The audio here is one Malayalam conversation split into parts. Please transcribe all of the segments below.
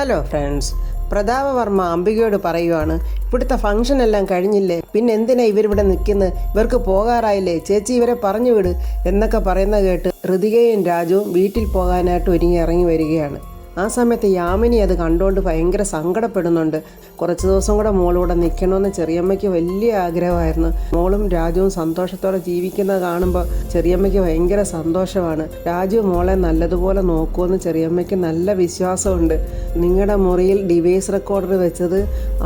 ഹലോ ഫ്രണ്ട്സ് പ്രതാപവർമ്മ അംബികയോട് പറയുവാണ് ഇവിടുത്തെ ഫംഗ്ഷൻ എല്ലാം കഴിഞ്ഞില്ലേ? പിന്നെ എന്തിനാ ഇവരിവിടെ നിൽക്കുന്നത് ഇവർക്ക് പോകാറായില്ലേ? ചേച്ചി ഇവരെ പറഞ്ഞു വിട് എന്നൊക്കെ പറയുന്ന കേട്ട് ഋതികയും രാജുവും വീട്ടിൽ പോകാനായിട്ട് ഒരുങ്ങി ഇറങ്ങി വരികയാണ്. ആ സമയത്ത് യാമിനി അത് കണ്ടുകൊണ്ട് ഭയങ്കര സങ്കടപ്പെടുന്നുണ്ട്. കുറച്ച് ദിവസം കൂടെ മോളൂടെ നിൽക്കണമെന്ന് ചെറിയമ്മയ്ക്ക് വലിയ ആഗ്രഹമായിരുന്നു. മോളും രാജുവും സന്തോഷത്തോടെ ജീവിക്കുന്നത് കാണുമ്പോൾ ചെറിയമ്മയ്ക്ക് ഭയങ്കര സന്തോഷമാണ്. രാജു മോളെ നല്ലതുപോലെ നോക്കുമെന്ന് ചെറിയമ്മയ്ക്ക് നല്ല വിശ്വാസമുണ്ട്. നിങ്ങളുടെ മുറിയിൽ ഡിവൈസ് റെക്കോർഡർ വെച്ചത്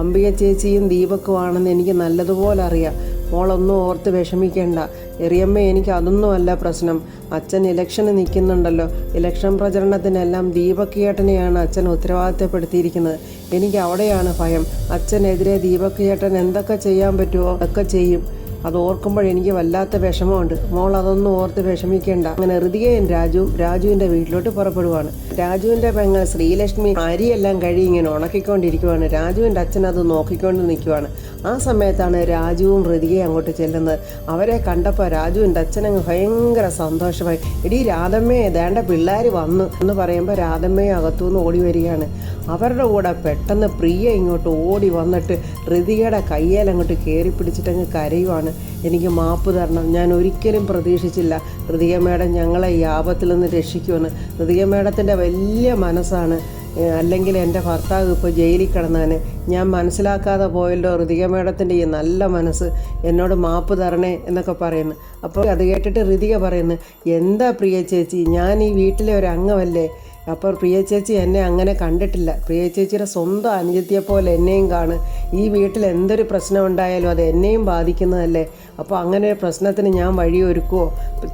അംബിക ചേച്ചിയും ദീപക്കുമാണെന്ന് എനിക്ക് നല്ലതുപോലെ അറിയാം. മോളൊന്നും ഓർത്ത് വിഷമിക്കേണ്ട. എറിയമ്മ എനിക്ക് അതൊന്നുമല്ല പ്രശ്നം. അച്ഛൻ ഇലക്ഷന് നിൽക്കുന്നുണ്ടല്ലോ. ഇലക്ഷൻ പ്രചരണത്തിനെല്ലാം ദീപക്കിയേട്ടനെയാണ് അച്ഛൻ ഉത്തരവാദിത്തപ്പെടുത്തിയിരിക്കുന്നത്. എനിക്ക് അവിടെയാണ് ഭയം. അച്ഛനെതിരെ ദീപക്കിയേട്ടൻ എന്തൊക്കെ ചെയ്യാൻ പറ്റുമോ ഒക്കെ ചെയ്യും. അത് ഓർക്കുമ്പോഴെനിക്ക് വല്ലാത്ത വിഷമമുണ്ട്. മോൾ അതൊന്നും ഓർത്ത് വിഷമിക്കേണ്ട. അങ്ങനെ ഋതികയും രാജു രാജുവിന്റെ വീട്ടിലോട്ട് പുറപ്പെടുവാണ്. രാജുവിന്റെ പെങ്ങൾ ശ്രീലക്ഷ്മി അരിയെല്ലാം കഴി ഇങ്ങനെ ഉണക്കിക്കൊണ്ടിരിക്കുവാണ്. രാജുവിന്റെ അച്ഛൻ അത് നോക്കിക്കൊണ്ട് നിൽക്കുവാണ്. ആ സമയത്താണ് രാജുവും ഹൃദികയും അങ്ങോട്ട് ചെല്ലുന്നത്. അവരെ കണ്ടപ്പോൾ രാജുവിന്റെ അച്ഛനങ്ങ് ഭയങ്കര സന്തോഷമായി എടീ രാധമ്മയെ ദേണ്ട പിള്ളേർ വന്നു എന്ന് പറയുമ്പോൾ രാധമ്മയെ അകത്തുനിന്ന് ഓടി വരികയാണ്. അവരുടെ കൂടെ പെട്ടെന്ന് പ്രിയ ഇങ്ങോട്ട് ഓടി വന്നിട്ട് ഹൃതികയുടെ കയ്യേൽ അങ്ങോട്ട് കയറി പിടിച്ചിട്ടങ്ങ് കരയുവാണ്. എനിക്ക് മാപ്പ് തരണം. ഞാൻ ഒരിക്കലും പ്രതീക്ഷിച്ചില്ല ഹൃതിക മേഡം ഞങ്ങളെ ഈ ആപത്തിൽ നിന്ന് രക്ഷിക്കുമെന്ന്. ഹൃതിക മേഡത്തിന്റെ വലിയ മനസ്സാണ്. അല്ലെങ്കിൽ എന്റെ ഭർത്താവ് ഇപ്പോൾ ജയിലിൽ കിടന്നാണ്. ഞാൻ മനസ്സിലാക്കാതെ പോയല്ലോ ഋതിക മേഡത്തിന്റെ ഈ നല്ല മനസ്സ്. എന്നോട് മാപ്പ് തരണേ എന്നൊക്കെ പറയുന്നു. അപ്പോൾ അത് കേട്ടിട്ട് ഋതിക പറയുന്നു എന്താ പ്രിയ ചേച്ചി ഞാൻ ഈ വീട്ടിലെ ഒരു അംഗമല്ലേ? അപ്പോൾ പ്രിയ ചേച്ചി എന്നെ അങ്ങനെ കണ്ടിട്ടില്ല. പ്രിയ ചേച്ചിയുടെ സ്വന്തം അനുജത്തിയെ പോലെ എന്നെയും കാണും. ഈ വീട്ടിൽ എന്തൊരു പ്രശ്നം ഉണ്ടായാലും അത് എന്നെയും ബാധിക്കുന്നതല്ലേ? അപ്പോൾ അങ്ങനെ ഒരു പ്രശ്നത്തിന് ഞാൻ വഴിയൊരുക്കുമോ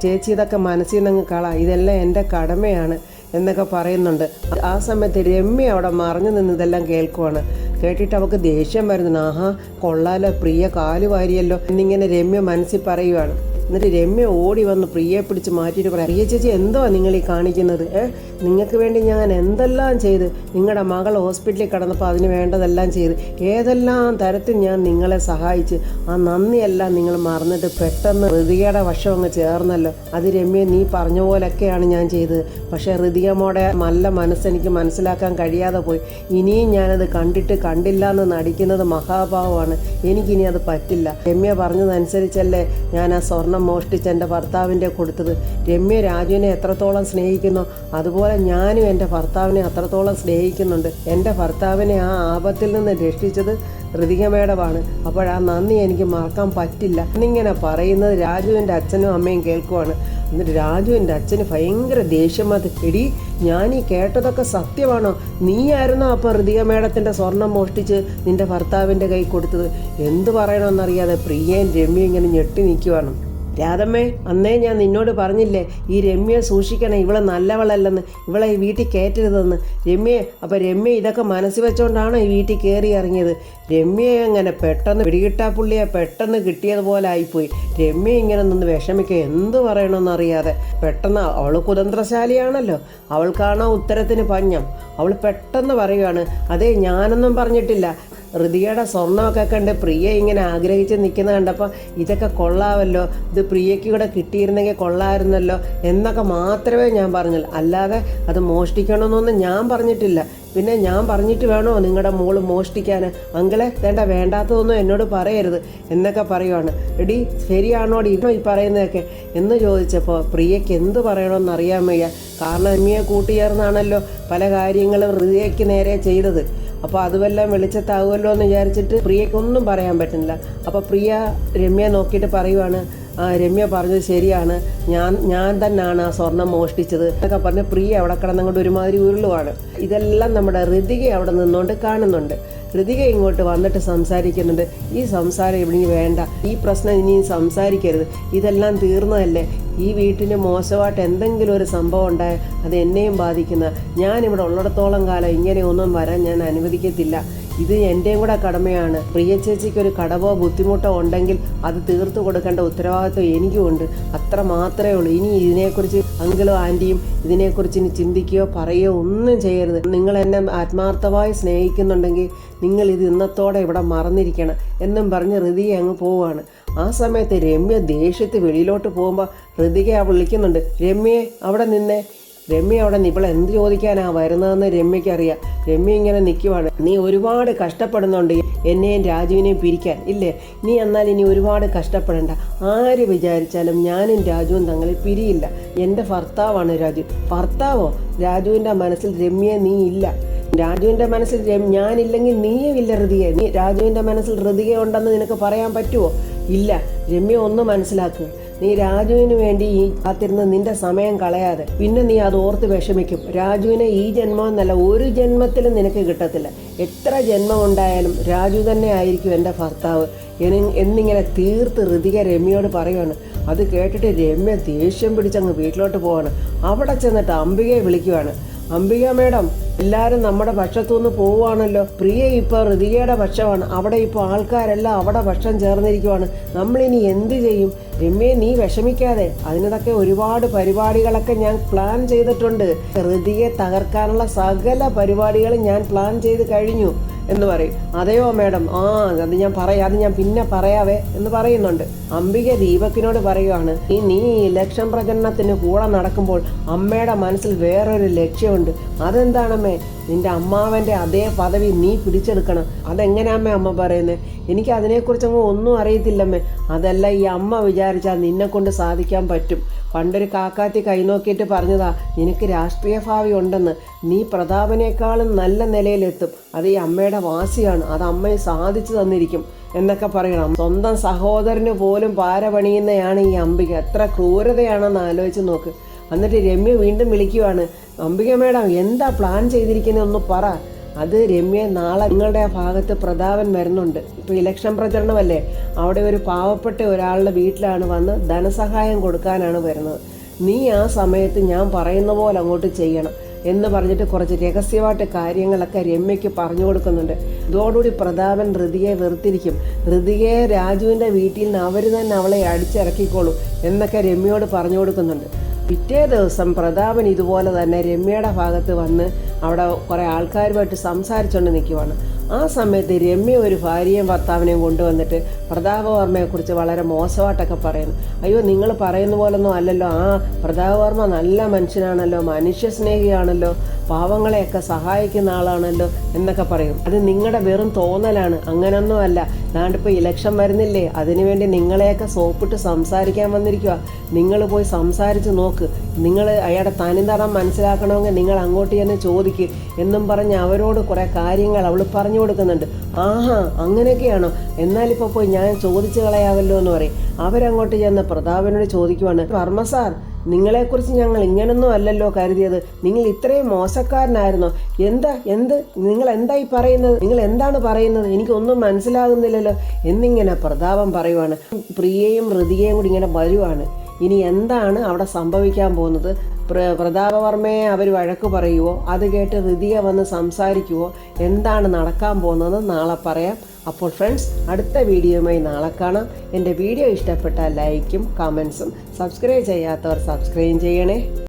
ചേച്ചി ഇതൊക്കെ മനസ്സിൽ നിന്ന് കളാം. ഇതെല്ലാം എന്റെ കടമയാണ് എന്നൊക്കെ പറയുന്നുണ്ട്. ആ സമയത്ത് രമ്യ അവിടെ മറിഞ്ഞു നിന്ന് ഇതെല്ലാം കേൾക്കുവാണ്. കേട്ടിട്ട് അവൾക്ക് ദേഷ്യം വരുന്നു ആഹാ കൊള്ളാലോ പ്രിയ കാൽ വാരിയല്ലോ എന്നിങ്ങനെ രമ്യ മനസ്സിൽ പറയുവാണ്. എന്നിട്ട് രമ്യ ഓടി വന്ന് പ്രിയയെ പിടിച്ച് മാറ്റിയിട്ട് പറയാം പ്രിയ ചേച്ചി എന്തോ നിങ്ങൾ ഈ കാണിക്കുന്നത്? ഏ? നിങ്ങൾക്ക് വേണ്ടി ഞാൻ എന്തെല്ലാം ചെയ്ത്? നിങ്ങളുടെ മകൾ ഹോസ്പിറ്റലിൽ കിടന്നപ്പോൾ അതിന് വേണ്ടതെല്ലാം ചെയ്ത്. ഏതെല്ലാം തരത്തിൽ ഞാൻ നിങ്ങളെ സഹായിച്ച് ആ നന്ദിയെല്ലാം നിങ്ങൾ മറന്നിട്ട് പെട്ടെന്ന് ഋതികയുടെ വശം അങ്ങ് ചേർന്നല്ലോ. അത് രമ്യ നീ പറഞ്ഞ പോലൊക്കെയാണ് ഞാൻ ചെയ്തത്. പക്ഷേ ഹൃദികമോടെ നല്ല മനസ്സെനിക്ക് മനസ്സിലാക്കാൻ കഴിയാതെ പോയി. ഇനിയും ഞാനത് കണ്ടിട്ട് കണ്ടില്ല എന്ന് നടിക്കുന്നത് മഹാഭാവമാണ്. എനിക്കിനി അത് പറ്റില്ല. രമ്യ പറഞ്ഞതനുസരിച്ചല്ലേ ഞാൻ ആ സ്വർണം മോഷ്ടിച്ച് എന്റെ ഭർത്താവിന്റെ കൊടുത്തത്. രമ്യ രാജുവിനെ എത്രത്തോളം സ്നേഹിക്കുന്നു അതുപോലെ ഞാനും എന്റെ ഭർത്താവിനെ അത്രത്തോളം സ്നേഹിക്കുന്നുണ്ട്. എന്റെ ഭർത്താവിനെ ആ ആപത്തിൽ നിന്ന് രക്ഷിച്ചത് ഋതിക മേഡമാണ് അപ്പോൾ ആ നന്ദി എനിക്ക് മറക്കാൻ പറ്റില്ല. എന്നിങ്ങനെ പറയുന്നത് രാജുവിന്റെ അച്ഛനും അമ്മയും കേൾക്കുവാണ്. എന്നിട്ട് രാജുവിന്റെ അച്ഛന് ഭയങ്കര ദേഷ്യം അത് എടി ഞാൻ ഈ കേട്ടതൊക്കെ സത്യമാണോ? നീയായിരുന്നോ അപ്പോൾ ഋതിക മേഡത്തിന്റെ സ്വർണം മോഷ്ടിച്ച് നിന്റെ ഭർത്താവിന്റെ കൈ കൊടുത്തത്? എന്ത് പറയണമെന്നറിയാതെ പ്രിയയും രമ്യയും ഇങ്ങനെ ഞെട്ടി നിൽക്കുവാണ്. രാധമ്മേ അന്നേ ഞാൻ നിന്നോട് പറഞ്ഞില്ലേ ഈ രമ്യയെ സൂക്ഷിക്കണം ഇവളെ നല്ലവളല്ലെന്ന് ഇവളെ ഈ വീട്ടിൽ കയറ്റരുതെന്ന്. രമ്യയെ അപ്പം രമ്യ ഇതൊക്കെ മനസ്സിൽ വെച്ചോണ്ടാണ് ഈ വീട്ടിൽ കയറി ഇറങ്ങിയത്? രമ്യയെ അങ്ങനെ പെട്ടെന്ന് പിടികിട്ടാ പുള്ളിയെ പെട്ടെന്ന് കിട്ടിയതുപോലെ ആയിപ്പോയി. രമ്യ ഇങ്ങനെ നിന്ന് വിഷമിക്കുക എന്ത് പറയണമെന്നറിയാതെ പെട്ടെന്ന് അവൾ കുതന്ത്രശാലിയാണല്ലോ. അവൾക്കാണോ ഉത്തരത്തിന് പഞ്ഞം? അവൾ പെട്ടെന്ന് പറയുകയാണ് അതെ ഞാനൊന്നും പറഞ്ഞിട്ടില്ല. ഋതികയുടെ സ്വർണമൊക്കെ കണ്ട് പ്രിയ ഇങ്ങനെ ആഗ്രഹിച്ച് നിൽക്കുന്ന കണ്ടപ്പോൾ ഇതൊക്കെ കൊള്ളാമല്ലോ ഇത് പ്രിയയ്ക്ക് കൂടെ കിട്ടിയിരുന്നെങ്കിൽ കൊള്ളാമായിരുന്നല്ലോ എന്നൊക്കെ മാത്രമേ ഞാൻ പറഞ്ഞുള്ളൂ. അല്ലാതെ അത് മോഷ്ടിക്കണമെന്നൊന്നും ഞാൻ പറഞ്ഞിട്ടില്ല. പിന്നെ ഞാൻ പറഞ്ഞിട്ട് വേണോ നിങ്ങളുടെ മോൾ മോഷ്ടിക്കാൻ? അങ്കളെ വേണ്ട വേണ്ടാത്തതൊന്നും എന്നോട് പറയരുത് എന്നൊക്കെ പറയുവാണ്. എടി ശരിയാണോടി ഇന്നോ ഈ പറയുന്നതൊക്കെ. എന്ന് ചോദിച്ചപ്പോൾ പ്രിയയ്ക്ക് എന്ത് പറയണമെന്ന് അറിയാൻ വയ്യ. കാരണം അമ്മിയെ കൂട്ടിയേർന്നാണല്ലോ പല കാര്യങ്ങളും ഹൃദയയ്ക്ക് നേരെ ചെയ്തത്. അപ്പോൾ അതുമെല്ലാം വെളിച്ചത്താവുമല്ലോ എന്ന് വിചാരിച്ചിട്ട് പ്രിയക്കൊന്നും പറയാൻ പറ്റുന്നില്ല. അപ്പോൾ പ്രിയ രമ്യ നോക്കിയിട്ട് പറയുവാണ് രമ്യ പറഞ്ഞത് ശരിയാണ്. ഞാൻ ഞാൻ തന്നെയാണ് ആ സ്വർണം മോഷ്ടിച്ചത്. എന്നൊക്കെ പറഞ്ഞ് പ്രിയ അവിടെ കിടന്നങ്ങോട്ട് ഒരുമാതിരി ഉരുളുവാണ്. ഇതെല്ലാം നമ്മുടെ ഋതിക അവിടെ നിന്നുകൊണ്ട് കാണുന്നുണ്ട്. ഋതിക ഇങ്ങോട്ട് വന്നിട്ട് സംസാരിക്കുന്നുണ്ട് ഈ സംസാരം ഇവിടെ ഇനി വേണ്ട. ഈ പ്രശ്നം ഇനിയും സംസാരിക്കരുത്. ഇതെല്ലാം തീർന്നതല്ലേ? ഈ വീട്ടിന് മോശമായിട്ട് എന്തെങ്കിലും ഒരു സംഭവം ഉണ്ടായാൽ അത് എന്നെയും ബാധിക്കുന്ന. ഞാനിവിടെ ഉള്ളിടത്തോളം കാലം ഇങ്ങനെയൊന്നും വരാൻ ഞാൻ അനുവദിക്കത്തില്ല. ഇത് എന്റെയും കൂടെ കടമയാണ്. പ്രിയ ചേച്ചിക്ക് ഒരു കടവോ ബുദ്ധിമുട്ടോ ഉണ്ടെങ്കിൽ അത് തീർത്തു കൊടുക്കേണ്ട ഉത്തരവാദിത്വം എനിക്കുമുണ്ട് അത്ര മാത്രമേ ഉള്ളൂ. ഇനി ഇതിനെക്കുറിച്ച് അങ്കിളും ആന്റിയും ഇതിനെക്കുറിച്ച് ഇനി ചിന്തിക്കുകയോ പറയുകയോ ഒന്നും ചെയ്യരുത്. നിങ്ങൾ എന്നെ ആത്മാർത്ഥമായി സ്നേഹിക്കുന്നുണ്ടെങ്കിൽ നിങ്ങൾ ഇത് ഇന്നത്തോടെ ഇവിടെ മറന്നിരിക്കണം എന്നും പറഞ്ഞ് ഋതിയെ അങ്ങ് പോവുകയാണ്. ആ സമയത്ത് രമ്യ ദേഷ്യത്ത് വെളിയിലോട്ട് പോകുമ്പോൾ ഋതികയെ വിളിക്കുന്നുണ്ട്. രമ്യയെ അവിടെ നിന്നെ. രമ്യ അവിടെ ഇപ്പോൾ എന്ത് ചോദിക്കാനാ വരുന്നതെന്ന് രമ്യക്ക് അറിയാം രമ്യ ഇങ്ങനെ നിൽക്കുവാണ് നീ ഒരുപാട് കഷ്ടപ്പെടുന്നുണ്ട്. എന്നെയും രാജുവിനെയും പിരിക്കാൻ. ഇല്ലേ? നീ എന്നാൽ ഇനി ഒരുപാട് കഷ്ടപ്പെടേണ്ട. ആര് വിചാരിച്ചാലും ഞാനും രാജുവും തങ്ങളെ പിരിയില്ല. എന്റെ ഭർത്താവാണ് രാജു. ഭർത്താവോ? രാജുവിന്റെ മനസ്സിൽ രമ്യ നീ ഇല്ല. രാജുവിന്റെ മനസ്സിൽ ഞാനില്ലെങ്കിൽ നീയും ഇല്ല ഹൃതിയെ നീ രാജുവിന്റെ മനസ്സിൽ ഹൃതിക ഉണ്ടെന്ന് നിനക്ക് പറയാൻ പറ്റുമോ ഇല്ല. രമ്യ ഒന്ന് മനസ്സിലാക്കുക നീ രാജുവിന് വേണ്ടി ഈ കാത്തിരുന്ന് നിന്റെ സമയം കളയാതെ പിന്നെ നീ അത് ഓർത്ത് വിഷമിക്കും. രാജുവിനെ ഈ ജന്മം എന്നല്ല ഒരു ജന്മത്തിലും നിനക്ക് കിട്ടത്തില്ല. എത്ര ജന്മം ഉണ്ടായാലും രാജു തന്നെ ആയിരിക്കും എന്റെ ഭർത്താവ്. എന്നിങ്ങനെ തീർത്ത് ഋതിക രമ്യയോട് പറയുവാണ്. അത് കേട്ടിട്ട് രമ്യ ദേഷ്യം പിടിച്ചങ്ങ് വീട്ടിലോട്ട് പോവാണ്. അവിടെ ചെന്നിട്ട് അംബികയെ വിളിക്കുവാണ്. അംബിക മേഡം എല്ലാരും നമ്മുടെ പക്ഷത്തു നിന്ന് പോവുകയാണല്ലോ. പ്രിയ ഇപ്പൊ ഋതികയുടെ പക്ഷമാണ്. അവിടെ ഇപ്പോൾ ആൾക്കാരെല്ലാം അവിടെ പക്ഷം ചേർന്നിരിക്കുവാണ്. നമ്മളിനി എന്ത് ചെയ്യും? രമ്യെ നീ വിഷമിക്കാതെ. അതിനതൊക്കെ ഒരുപാട് പരിപാടികളൊക്കെ ഞാൻ പ്ലാൻ ചെയ്തിട്ടുണ്ട്. ഋതിയെ തകർക്കാനുള്ള സകല പരിപാടികളും ഞാൻ പ്ലാൻ ചെയ്ത് കഴിഞ്ഞു. എന്ന് പറയും. അതെയോ മേഡം? ആ അത് ഞാൻ പറയാം അത് ഞാൻ പിന്നെ പറയാവേ എന്ന് പറയുന്നുണ്ട്. അംബിക ദീപക്കിനോട് പറയുവാണ് ഈ നീ ഇലക്ഷൻ പ്രചരണത്തിന് കൂടെ നടക്കുമ്പോൾ അമ്മയുടെ മനസ്സിൽ വേറൊരു ലക്ഷ്യമുണ്ട്. അതെന്താണമ്മേ? നിന്റെ അമ്മാവന്റെ അതേ പദവി നീ പിടിച്ചെടുക്കണം. അതെങ്ങനെയാമ്മേ അമ്മ പറയുന്നത് എനിക്ക് അതിനെക്കുറിച്ചൊന്നും ഒന്നും അറിയത്തില്ലമ്മേ. അതല്ല ഈ അമ്മ വിചാരിച്ചാൽ നിന്നെ കൊണ്ട് സാധിക്കാൻ പറ്റും. പണ്ടൊരു കാക്കാത്തി കൈനോക്കിയിട്ട് പറഞ്ഞതാ നിനക്ക് രാഷ്ട്രീയ ഭാവി ഉണ്ടെന്ന്. നീ പ്രതാപനേക്കാളും നല്ല നിലയിലെത്തും. അത് ഈ അമ്മയുടെ വാസിയാണ് അത് അമ്മയെ സാധിച്ചു തന്നിരിക്കും. എന്നൊക്കെ പറയണം. സ്വന്തം സഹോദരന് പോലും പാര പണിയുന്നതാണ് ഈ അംബിക എത്ര ക്രൂരതയാണെന്ന് ആലോചിച്ച് നോക്ക്. എന്നിട്ട് രമ്യ വീണ്ടും വിളിക്കുവാണ് അംബിക മേഡം എന്താ പ്ലാൻ ചെയ്തിരിക്കുന്നത് ഒന്ന് പറ. അത് രമ്യ നാളെ നിങ്ങളുടെ ആ ഭാഗത്ത് പ്രതാപൻ വരുന്നുണ്ട്. ഇപ്പോൾ ഇലക്ഷൻ പ്രചരണമല്ലേ? അവിടെ ഒരു പാവപ്പെട്ട ഒരാളുടെ വീട്ടിലാണ് വന്ന് ധനസഹായം കൊടുക്കാനാണ് വരുന്നത്. നീ ആ സമയത്ത് ഞാൻ പറയുന്ന പോലെ അങ്ങോട്ട് ചെയ്യണം എന്ന് പറഞ്ഞിട്ട് കുറച്ച് രഹസ്യമായിട്ട് കാര്യങ്ങളൊക്കെ രമ്യയ്ക്ക് പറഞ്ഞു കൊടുക്കുന്നുണ്ട്. ഇതോടുകൂടി പ്രതാപൻ ഋതിയെ വെറുത്തിരിക്കും. ഹൃതിയെ രാജുവിന്റെ വീട്ടിൽ നിന്ന് അവർ തന്നെ അവളെ അടിച്ചിറക്കിക്കോളും എന്നൊക്കെ രമ്യയോട് പറഞ്ഞു കൊടുക്കുന്നുണ്ട്. പിറ്റേ ദിവസം പ്രതാപൻ ഇതുപോലെ തന്നെ രമ്യയുടെ ഭാഗത്ത് വന്ന് അവിടെ കുറേ ആൾക്കാരുമായിട്ട് സംസാരിച്ചുകൊണ്ട് നിൽക്കുവാണ് ആ സമയത്ത് രമ്യ ഒരു ഭാര്യയും ഭർത്താവിനെയും കൊണ്ടുവന്നിട്ട് പ്രതാപവർമ്മയെക്കുറിച്ച് വളരെ മോശമായിട്ടൊക്കെ പറയുന്നു. അയ്യോ നിങ്ങൾ പറയുന്ന പോലൊന്നും അല്ലല്ലോ. ആ പ്രതാപവർമ്മ നല്ല മനുഷ്യനാണല്ലോ മനുഷ്യസ്നേഹിയാണല്ലോ പാവങ്ങളെയൊക്കെ സഹായിക്കുന്ന ആളാണല്ലോ എന്നൊക്കെ പറയും. അത് നിങ്ങളുടെ വെറും തോന്നലാണ്. അങ്ങനൊന്നും അല്ല ദാണ്ടിപ്പോൾ ഇലക്ഷൻ വരുന്നില്ലേ? അതിനുവേണ്ടി നിങ്ങളെയൊക്കെ സോപ്പിട്ട് സംസാരിക്കാൻ വന്നിരിക്കുക നിങ്ങൾ പോയി സംസാരിച്ച് നോക്ക്. നിങ്ങൾ അയാളുടെ തനിന്തടം മനസ്സിലാക്കണമെങ്കിൽ നിങ്ങൾ അങ്ങോട്ട് തന്നെ ചോദിക്ക് എന്നും പറഞ്ഞ് അവരോട് കുറേ കാര്യങ്ങൾ അവൾ പറഞ്ഞു കൊടുക്കുന്നുണ്ട്. ആഹാ അങ്ങനെയൊക്കെയാണോ? എന്നാലിപ്പോൾ പോയി ഞാൻ ചോദിച്ചു കളയാവല്ലോ എന്ന് പറയും. അവരങ്ങോട്ട് ചെന്ന് പ്രതാപനോട് ചോദിക്കുവാണ്. വർമ്മ സാർ നിങ്ങളെക്കുറിച്ച് ഞങ്ങൾ ഇങ്ങനൊന്നും അല്ലല്ലോ കരുതിയത്. നിങ്ങൾ ഇത്രയും മോശക്കാരനായിരുന്നോ? എന്താ എന്ത്? നിങ്ങൾ എന്തായി പറയുന്നത്? നിങ്ങൾ എന്താണ് പറയുന്നത്? എനിക്കൊന്നും മനസ്സിലാകുന്നില്ലല്ലോ. എന്നിങ്ങനെ പ്രതാപം പറയുവാണ്. പ്രിയയും ഹൃതികയും കൂടി ഇങ്ങനെ വരുവാണ്. ഇനി എന്താണ് അവിടെ സംഭവിക്കാൻ പോകുന്നത്? പ്ര പ്രതാപവർമ്മയെ അവർ വഴക്ക് പറയുവോ? അത് കേട്ട് ഹൃതിക വന്ന് സംസാരിക്കുവോ? എന്താണ് നടക്കാൻ പോകുന്നത് നാളെ പറയാം. അപ്പോൾ ഫ്രണ്ട്സ് അടുത്ത വീഡിയോയുമായി നാളെ കാണാം. എന്റെ വീഡിയോ ഇഷ്ടപ്പെട്ടാൽ ലൈക്കും കമൻസും സബ്സ്ക്രൈബ് ചെയ്യാത്തവർ സബ്സ്ക്രൈബ് ചെയ്യണേ.